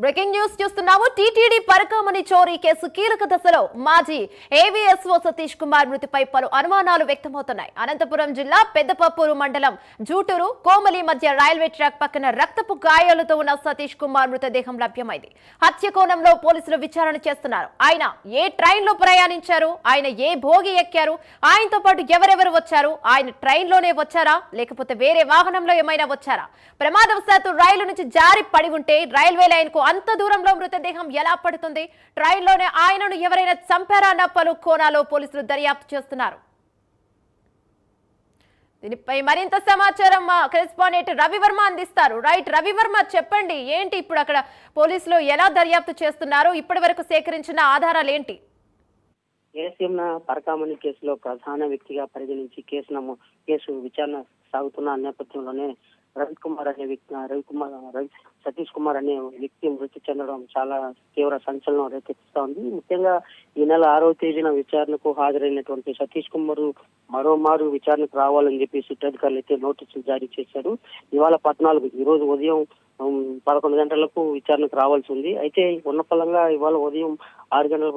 Breaking news చూస్తున్నాము. TTD పరకామణి చోరీ కేసు కీలక దశలో మాజీ ఏవీఎస్ఓ సతీష్ కుమార్ మృతిపై పలు అనుమానాలు వ్యక్తమవుతున్నాయి. అనంతపురం జిల్లా పెద్దపప్పూరు మండలం జూటూరు కోమలి మధ్య రైల్వే ట్రాక్ పక్కన రక్తపు గాయాలతో ఉన్న సతీష్ కుమార్ మృతదేహం లభ్యమైంది. హత్య కోణంలో పోలీసులు విచారణ చేస్తున్నారు. ఆయన ఏ ట్రైన్లో ప్రయాణించారు? ఆయన ఏ భోగి ఎక్కారు? ఆయనతో పాటు ఎవరెవరు వచ్చారు? ఆయన ట్రైన్లోనే వచ్చారా? లేకపోతే వేరే వాహనంలో ఏమైనా వచ్చారా? ప్రమాదవశాత్తు రైలు నుంచి జారి పడి ఉంటే రైల్వే లైన్కు అంత దూరంలో మృతదేహం ఎలా పడుతుంది? ట్రైన్లోనే ఆయనను ఎవరైనా చంపారా? అన్న పలు కోణాల్లో పోలీసులు దర్యాప్తు చేస్తున్నారు. దీనిపై మరింత సమాచారం మా కరెస్పాండెంట్ రవివర్మ అందిస్తారు. రైట్ రవివర్మ చెప్పండి ఏంటి ఇప్పుడు అక్కడ పోలీసులు ఎలా దర్యాప్తు చేస్తున్నారు? ఇప్పటి వరకు సేకరించిన ఆధారాలు ఏంటి? ఏసీఎంన పరకామణి కేసులో ప్రధాన వ్యక్తిగా పరిగణించి కేసు నమో కేసు విచారణ సాగుతున్న నేపథ్యంలోనే రవికుమార్ అనే వ్యక్తి రవికుమార్ రవి సతీష్ కుమార్ అనే వ్యక్తి మృతి చెందడం చాలా తీవ్ర సంచలనం రేకెత్తిస్తా ఉంది. ముఖ్యంగా ఈ నెల ఆరో తేదీన విచారణకు హాజరైనటువంటి సతీష్ కుమార్ మరోమారు విచారణకు రావాలని చెప్పి సిట్ అధికారులు అయితే నోటీసులు జారీ చేశారు. ఇవాళ పద్నాలుగు ఈ రోజు ఉదయం పదకొండు గంటలకు విచారణకు రావాల్సి ఉంది. అయితే ఉన్నపలంగా ఇవాళ ఉదయం ఆరు గంటల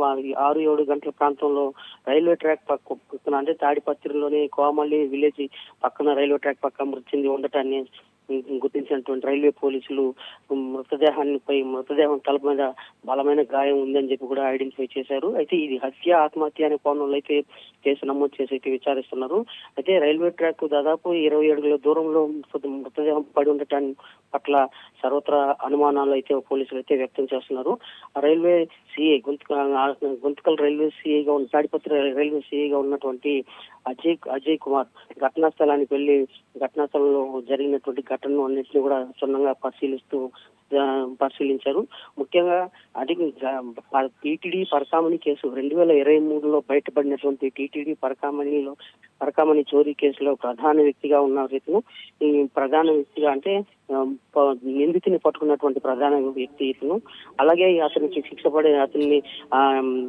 ఆరు ఏడు గంటల ప్రాంతంలో రైల్వే ట్రాక్ పక్కన అంటే తాడిపత్రిలోని కోమల్లి విలేజ్ పక్కన రైల్వే ట్రాక్ పక్క మృతి చెంది ఉండటాన్ని గుర్తించినటువంటి రైల్వే పోలీసులు మృతదేహాన్ని మృతదేహాన్నిపై మృతదేహం తల మీద బలమైన గాయం ఉందని చెప్పి కూడా ఐడెంటిఫై చేశారు. అయితే ఇది హత్య ఆత్మహత్య అనే కోణంలో అయితే కేసు నమోదు చేసి అయితే విచారిస్తున్నారు. అయితే రైల్వే ట్రాక్ దాదాపు ఇరవై అడుగుల దూరంలో మృతదేహం పడి ఉండటాన్ని పట్ల సర్వత్రా అనుమానాలు అయితే పోలీసులు అయితే వ్యక్తం చేస్తున్నారు. ఆ రైల్వే సిఐ గుంతక గుంతకల్ రైల్వే సిఐగా ఉన్న తాడిపత్రి రైల్వే సిఐగా ఉన్నటువంటి అజయ్ అజయ్ కుమార్ ఘటనా స్థలానికి వెళ్ళి ఘటనా స్థలంలో జరిగినటువంటి ఘటనను అన్నింటినీ కూడా క్షుణ్ణంగా పరిశీలిస్తూ పరిశీలించారు. ముఖ్యంగా అది టీటీడీ పరకామణి కేసు రెండు వేల ఇరవై మూడులో బయటపడినటువంటి టీటీడీ పరకామణిలో పరకామణి చోరీ కేసులో ప్రధాన వ్యక్తిగా ఉన్న వ్యక్తిను ఈ ప్రధాన వ్యక్తిగా అంటే నిందితుని పట్టుకున్నటువంటి ప్రధాన వ్యక్తి ఇతను. అలాగే అతనికి శిక్ష పడే అతన్ని ఆ,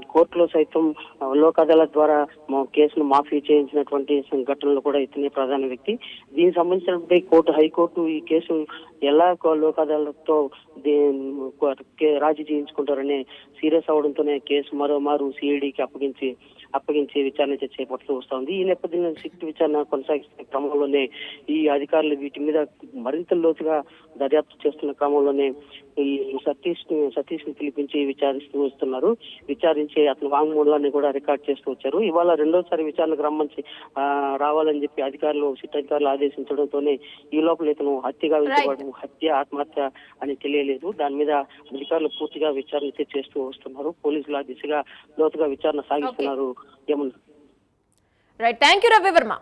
కోర్టులో సైతం లోక్ అదాలత్ ద్వారా కేసును మాఫీ చేయించినటువంటి ఘటనలో కూడా ఇతనే ప్రధాన వ్యక్తి. దీనికి సంబంధించినటువంటి కోర్టు హైకోర్టు ఈ కేసు ఎలా లోక్ అదాలత్తో రాజీ చేయించుకుంటారనే సీరియస్ అవడంతోనే కేసు మరోమారు సిఐడికి అప్పగించి అప్పగించి విచారణ అయితే చేపడుతూ వస్తోంది. ఈ నేపథ్యంలో సిట్ విచారణ కొనసాగిస్తున్న క్రమంలోనే ఈ అధికారులు వీటి మీద మరింత లోతుగా దర్యాప్తు చేస్తున్న క్రమంలోనే ఈ సతీష్ సతీష్ని పిలిపించి విచారిస్తూ వస్తున్నారు. విచారించి అతని వాంగ్మూలాన్ని కూడా రికార్డ్ చేస్తూ వచ్చారు. ఇవాళ రెండోసారి విచారణకు రమ్మని రావాలని చెప్పి అధికారులు సిట్ అధికారులు ఆదేశించడంతోనే ఈ లోపల ఇతను హత్యగా విలువబడడం హత్య ఆత్మహత్య అని తెలియలేదు. దాని మీద అధికారులు పూర్తిగా విచారణ చేస్తూ వస్తున్నారు. పోలీసులు ఆ దిశగా లోతుగా విచారణ సాగిస్తున్నారు. ఏమన్నా రైట్ థ్యాంక్ యూ రవివర్మ